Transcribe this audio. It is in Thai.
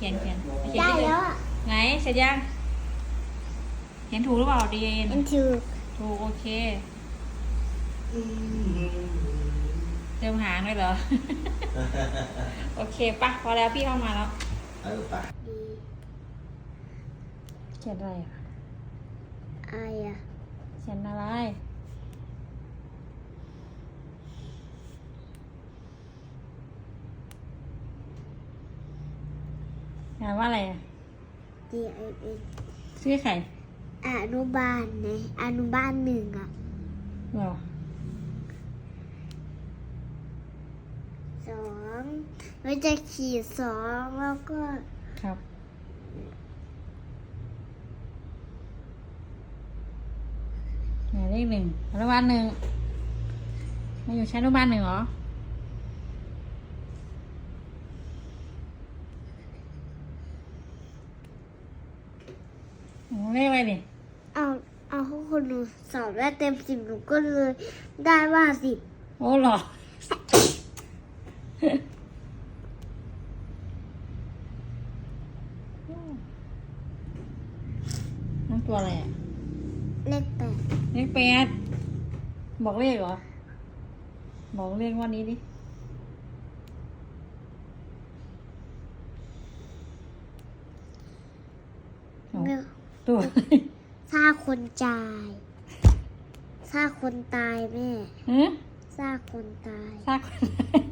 ขียนเขียนเขียนได้เขียนแล้วอะไหนเสร็จยังเห็นถูกหรือเปล่าดีเอ็นมันถูกถูกโอเคเติมหางด้วยเหรอ โอเคปะพอแล้วพี่เข้ามาแล้วเอาลูกปะดีเขียนอะไรอะไออะเขียนอะไร งานว่าอะไรอะดีไอเอ็นชื่อใครอนุบาลไงอนุบาลหนึ่งอะเหรอสองเราจะขีดสองแล้วก็ครับ หมายเลขหนึ่งอนุบาลหนึ่งมาอยู่ชั้นอนุบาลหนึ่งเหรอ เลขอะไรนี่เอาเอาให้คนหนูสอบได้เต็มสิบหนูก็เลยได้ว่าสิบโอ้เหรอนั่นตัวอะไรอะ เลขแปดเลขแปดบอกเลขเหรอ บอกเลขวันนี้ดิเอา เมื่อ ตัวฆ่าคนจ่ายฆ่าคนตายแม่ฮะฆ่าคนตาย ซากคน